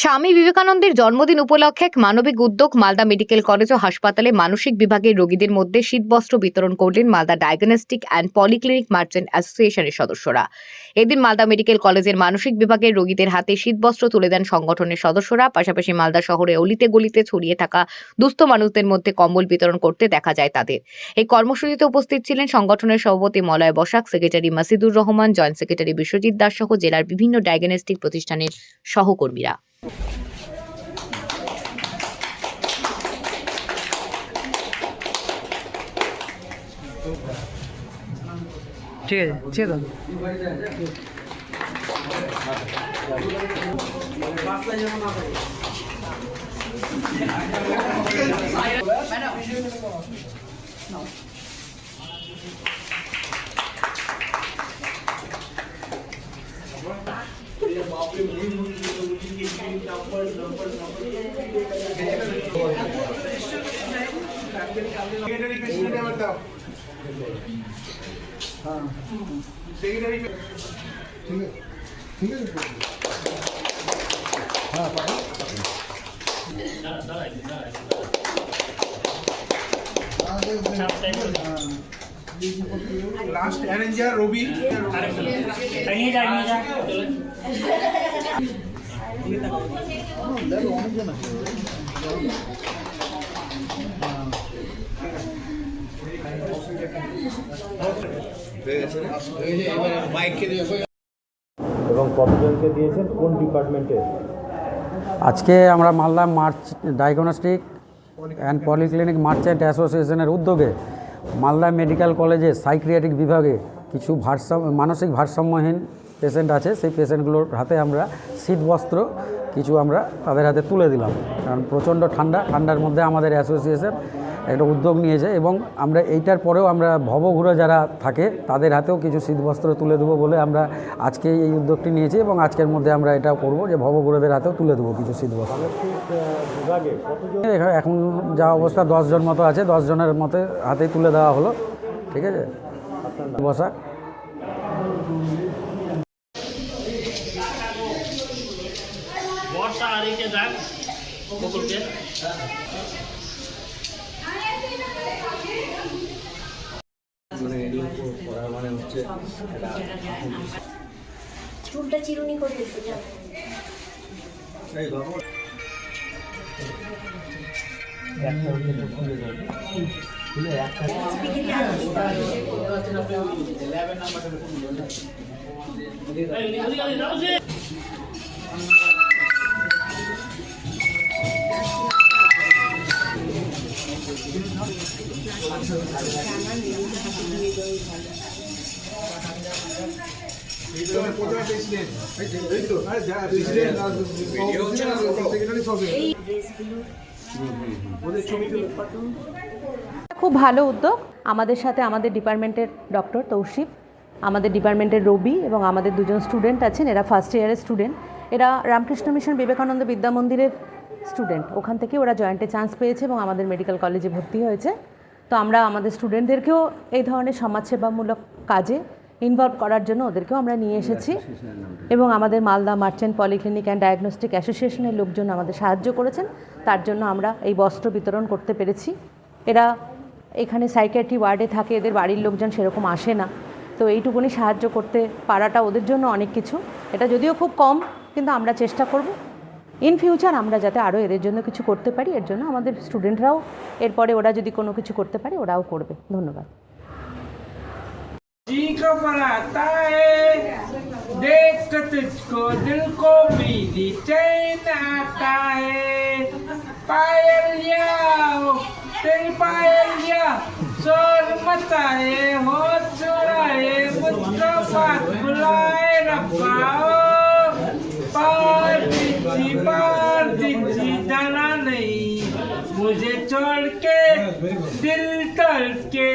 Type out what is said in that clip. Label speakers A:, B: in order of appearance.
A: স্বামী বিবেকানন্দের জন্মদিন উপলক্ষে এক মানবিক উদ্যোগ মালদা মেডিকেল কলেজ ও হাসপাতালে মানসিক বিভাগের রোগীদের মধ্যে শীতবস্ত্র বিতরণ করলেন Malda diagnostic and polyclinic merchant অ্যাসোসিয়েশনের সদস্যরা। এদিন মালদা মেডিকেল কলেজের মানসিক বিভাগের রোগীদের হাতে শীতবস্ত্র তুলে দেন সংগঠনের সদস্যরা। পাশাপাশি মালদা শহরে অলিতে গলিতে ছড়িয়ে থাকা দুস্থ মানুষদের মধ্যে কম্বল বিতরণ করতে দেখা যায় তাদের। এই কর্মসূচিতে উপস্থিত ছিলেন সংগঠনের সভাপতি Malay Basak, secretary Masidur Rahman, joint secretary Biswajit Das সহ জেলার বিভিন্ন ডায়াগনস্টিক প্রতিষ্ঠানের সহকর্মীরা।
B: ঠিক আছে ছেড়ে দাও।
C: সেক্রেটারি প্রেসিডেন্ট আমার দাও সেক্রেটারি লাস্ট অ্যারেঞ্জার রবি
D: এবং কতজনকে দিয়েছেন? কোন ডিপার্টমেন্টে
B: আজকে আমরা Malda March diagnostic and polyclinic merchant অ্যাসোসিয়েশনের উদ্যোগে মালদা মেডিকেল কলেজে সাইক্রিয়াটিক বিভাগে কিছু ভারসাম্য মানসিক ভারসাম্যহীন পেশেন্ট আছে, সেই পেশেন্টগুলোর হাতে আমরা শীত বস্ত্র কিছু আমরা তাদের হাতে তুলে দিলাম। কারণ প্রচণ্ড ঠান্ডা, ঠান্ডার মধ্যে আমাদের অ্যাসোসিয়েশন একটা উদ্যোগ নিয়েছে এবং আমরা এইটার পরেও আমরা ভবঘুরে যারা থাকে, তাদের হাতেও কিছু শীতবস্ত্র তুলে দেবো বলে আমরা আজকে এই উদ্যোগটি নিয়েছি এবং আজকের মধ্যে আমরা এটা করব যে ভবঘুরেদের হাতেও তুলে দেবো কিছু শীতবস্ত্র এখন যা অবস্থা দশজন মতো আছে দশজনের মতো হাতেই তুলে দেওয়া হলো, ঠিক আছে? বসা।
E: বর্ষা একে যাক বকুলকে
F: চুলটা চিরুনি করে দিতে
G: খুব ভালো উদ্যোগ। আমাদের সাথে আমাদের ডিপার্টমেন্টের ডক্টর তৌশিফ, আমাদের ডিপার্টমেন্টের রবি এবং আমাদের দুজন স্টুডেন্ট আছেন। এরা ফার্স্ট ইয়ারের স্টুডেন্ট। এরা রামকৃষ্ণ মিশন বিবেকানন্দ বিদ্যা মন্দিরের স্টুডেন্ট। ওখান থেকে ওরা জয়েন্টে চান্স পেয়েছে এবং আমাদের মেডিকেল কলেজে ভর্তি হয়েছে। তো আমরা আমাদের স্টুডেন্টদেরকেও এই ধরনের সমাজসেবামূলক কাজে ইনভলভ করার জন্য ওদেরকেও আমরা নিয়ে এসেছি। এবং আমাদের Malda merchant polyclinic and diagnostic অ্যাসোসিয়েশনের লোকজন আমাদের সাহায্য করেছেন। তার জন্য আমরা এই বস্ত্র বিতরণ করতে পেরেছি। এরা এখানে সাইকিয়াট্রি ওয়ার্ডে থাকে এদের বাড়ির লোকজন সেরকম আসে না। তো এইটুকুনি সাহায্য করতে পারাটা ওদের জন্য অনেক কিছু। এটা যদিও খুব কম কিন্তু আমরা চেষ্টা করব। ইন ফিউচার আমরা যাতে আরও এদের জন্য কিছু করতে পারি এর জন্য আমাদের স্টুডেন্টরাও এরপরে ওরা যদি কোনো কিছু করতে পারে ওরাও করবে ধন্যবাদ
H: जी को बनाता है देख कर तुझको दिल को मेरी चैन आता है पायल लिया तेरी पायल लिया शोर मचाए हो चुराए मुझको मुझे छोड़ के हाँ, दिल करके